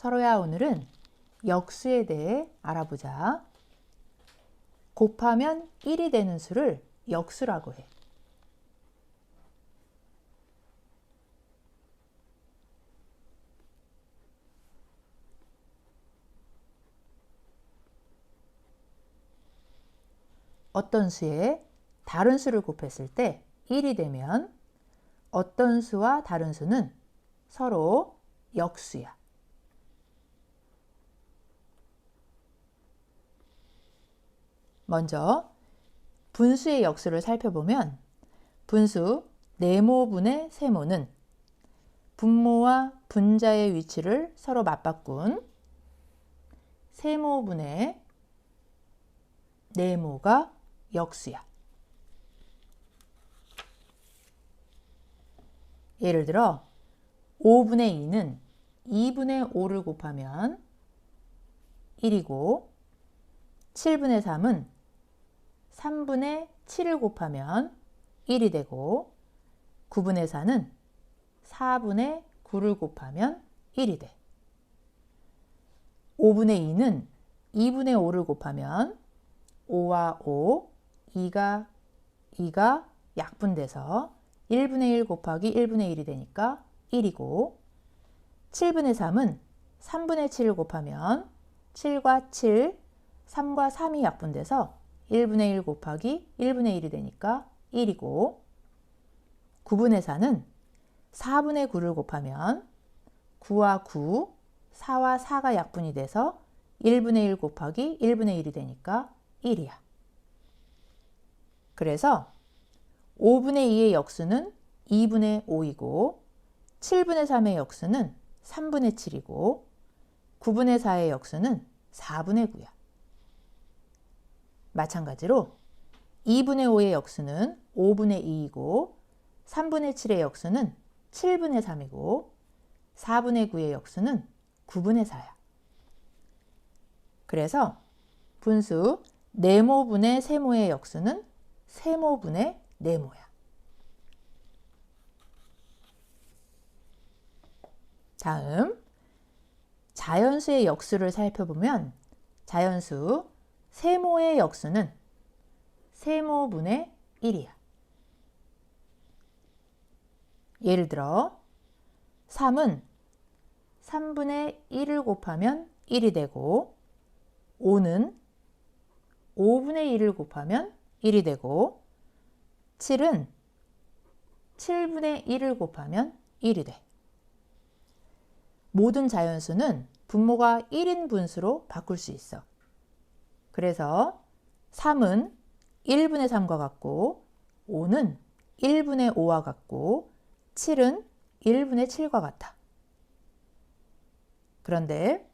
서로야 오늘은 역수에 대해 알아보자. 곱하면 1이 되는 수를 역수라고 해. 어떤 수에 다른 수를 곱했을 때 1이 되면 어떤 수와 다른 수는 서로 역수야. 먼저 분수의 역수를 살펴보면 분수 네모분의 세모는 분모와 분자의 위치를 서로 맞바꾼 세모분의 네모가 역수야. 예를 들어 5분의 2는 2분의 5를 곱하면 1이고 7분의 3은 3분의 7을 곱하면 1이 되고 9분의 4는 4분의 9를 곱하면 1이 돼. 5분의 2는 2분의 5를 곱하면 5와 5, 2가 2가 약분돼서 1분의 1 곱하기 1분의 1이 되니까 1이고 7분의 3은 3분의 7을 곱하면 7과 7, 3과 3이 약분돼서 1분의 1 곱하기 1분의 1이 되니까 1이고 9분의 4는 4분의 9를 곱하면 9와 9, 4와 4가 약분이 돼서 1분의 1 곱하기 1분의 1이 되니까 1이야. 그래서 5분의 2의 역수는 2분의 5이고 7분의 3의 역수는 3분의 7이고 9분의 4의 역수는 4분의 9야. 마찬가지로 2분의 5의 역수는 5분의 2이고 3분의 7의 역수는 7분의 3이고 4분의 9의 역수는 9분의 4야. 그래서 분수 네모분의 세모의 역수는 세모분의 네모야. 다음 자연수의 역수를 살펴보면 자연수 세모의 역수는 세모분의 1이야. 예를 들어 3은 3분의 1을 곱하면 1이 되고 5는 5분의 1을 곱하면 1이 되고 7은 7분의 1을 곱하면 1이 돼. 모든 자연수는 분모가 1인 분수로 바꿀 수 있어. 그래서 3은 1분의 3과 같고 5는 1분의 5와 같고 7은 1분의 7과 같아. 그런데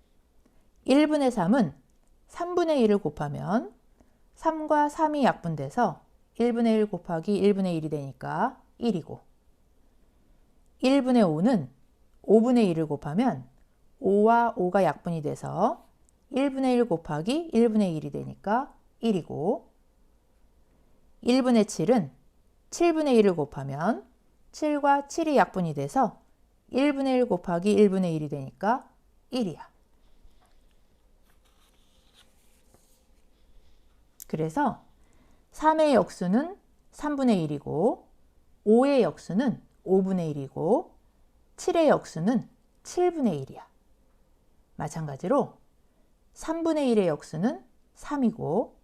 1분의 3은 3분의 1을 곱하면 3과 3이 약분돼서 1분의 1 곱하기 1분의 1이 되니까 1이고 1분의 5는 5분의 1을 곱하면 5와 5가 약분이 돼서 1분의 1 곱하기 1분의 1이 되니까 1이고 1분의 7은 7분의 1을 곱하면 7과 7이 약분이 돼서 1분의 1 곱하기 1분의 1이 되니까 1이야. 그래서 3의 역수는 3분의 1이고 5의 역수는 5분의 1이고 7의 역수는 7분의 1이야. 마찬가지로 3분의 1의 역수는 3이고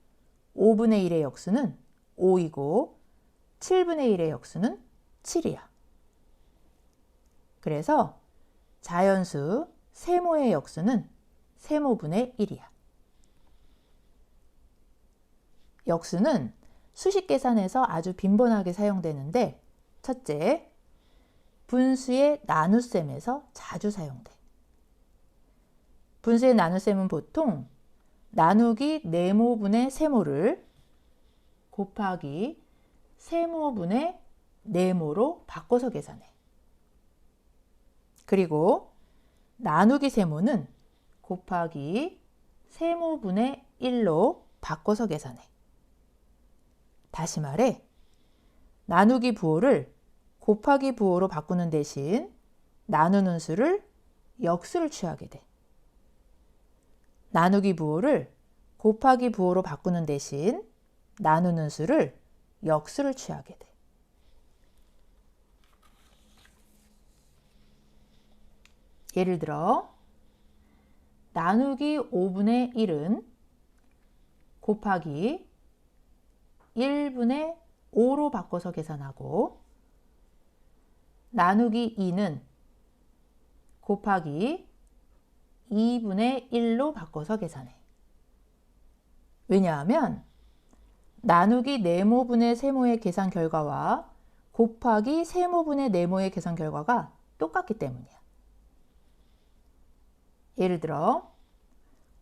5분의 1의 역수는 5이고 7분의 1의 역수는 7이야. 그래서 자연수 세모의 역수는 세모분의 1이야. 역수는 수식 계산에서 아주 빈번하게 사용되는데 첫째, 분수의 나눗셈에서 자주 사용돼. 분수의 나눗셈은 보통 나누기 네모분의 세모를 곱하기 세모분의 네모로 바꿔서 계산해. 그리고 나누기 세모는 곱하기 세모분의 1로 바꿔서 계산해. 다시 말해 나누기 부호를 곱하기 부호로 바꾸는 대신 나누는 수를 역수를 취하게 돼. 나누기 부호를 곱하기 부호로 바꾸는 대신 나누는 수를 역수를 취하게 돼. 예를 들어 나누기 5분의 1은 곱하기 1분의 5로 바꿔서 계산하고 나누기 2는 곱하기 2분의 1로 바꿔서 계산해. 왜냐하면 나누기 네모분의 세모의 계산 결과와 곱하기 세모분의 네모의 계산 결과가 똑같기 때문이야. 예를 들어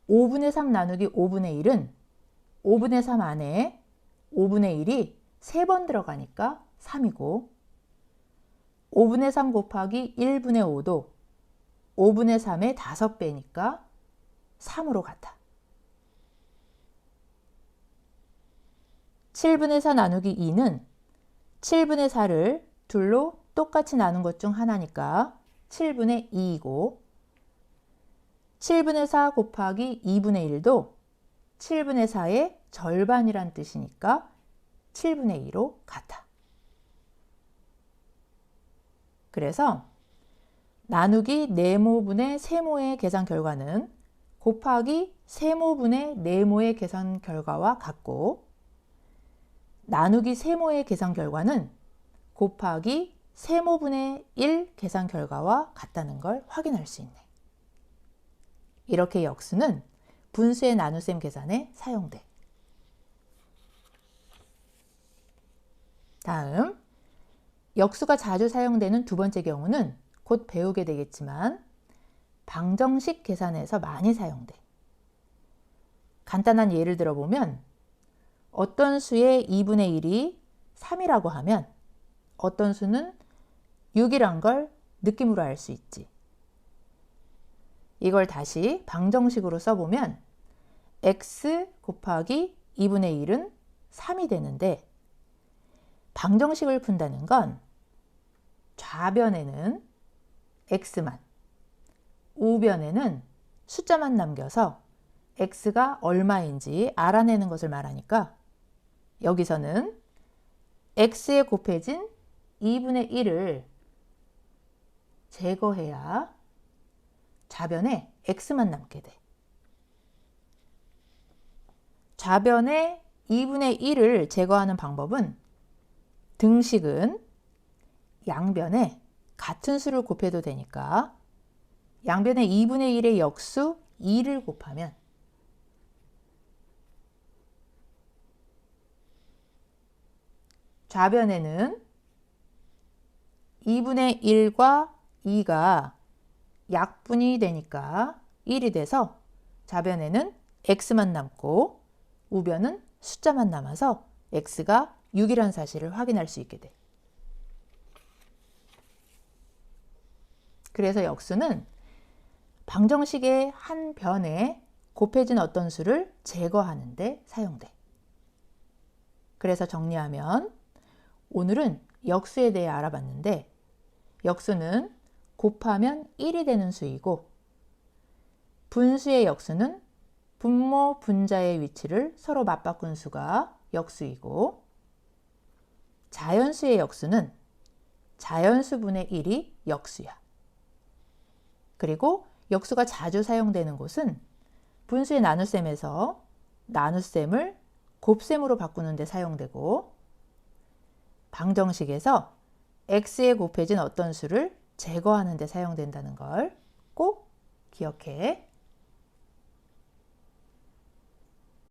5분의 3 나누기 5분의 1은 5분의 3 안에 5분의 1이 3번 들어가니까 3이고 5분의 3 곱하기 1분의 5도 5분의 3의 5배니까 3으로 같아. 7분의 4 나누기 2는 7분의 4를 둘로 똑같이 나눈 것 중 하나니까 7분의 2이고 7분의 4 곱하기 2분의 1도 7분의 4의 절반이란 뜻이니까 7분의 2로 같아. 그래서 나누기 네모분의 세모의 계산 결과는 곱하기 세모분의 네모의 계산 결과와 같고 나누기 세모의 계산 결과는 곱하기 세모분의 1 계산 결과와 같다는 걸 확인할 수 있네. 이렇게 역수는 분수의 나눗셈 계산에 사용돼. 다음, 역수가 자주 사용되는 두 번째 경우는 곧 배우게 되겠지만 방정식 계산에서 많이 사용돼. 간단한 예를 들어보면 어떤 수의 2분의 1이 3이라고 하면 어떤 수는 6이란 걸 느낌으로 알 수 있지. 이걸 다시 방정식으로 써보면 x 곱하기 2분의 1은 3이 되는데 방정식을 푼다는 건 좌변에는 x만, 우변에는 숫자만 남겨서 x가 얼마인지 알아내는 것을 말하니까 여기서는 x에 곱해진 2분의 1을 제거해야 좌변에 x만 남게 돼. 좌변에 2분의 1을 제거하는 방법은 등식은 양변에 같은 수를 곱해도 되니까 양변에 2분의 1의 역수 2를 곱하면 좌변에는 2분의 1과 2가 약분이 되니까 1이 돼서 좌변에는 x만 남고 우변은 숫자만 남아서 x가 6이라는 사실을 확인할 수 있게 돼. 그래서 역수는 방정식의 한 변에 곱해진 어떤 수를 제거하는 데 사용돼. 그래서 정리하면 오늘은 역수에 대해 알아봤는데 역수는 곱하면 1이 되는 수이고 분수의 역수는 분모 분자의 위치를 서로 맞바꾼 수가 역수이고 자연수의 역수는 자연수분의 1이 역수야. 그리고 역수가 자주 사용되는 곳은 분수의 나눗셈에서 나눗셈을 곱셈으로 바꾸는 데 사용되고 방정식에서 x에 곱해진 어떤 수를 제거하는 데 사용된다는 걸 꼭 기억해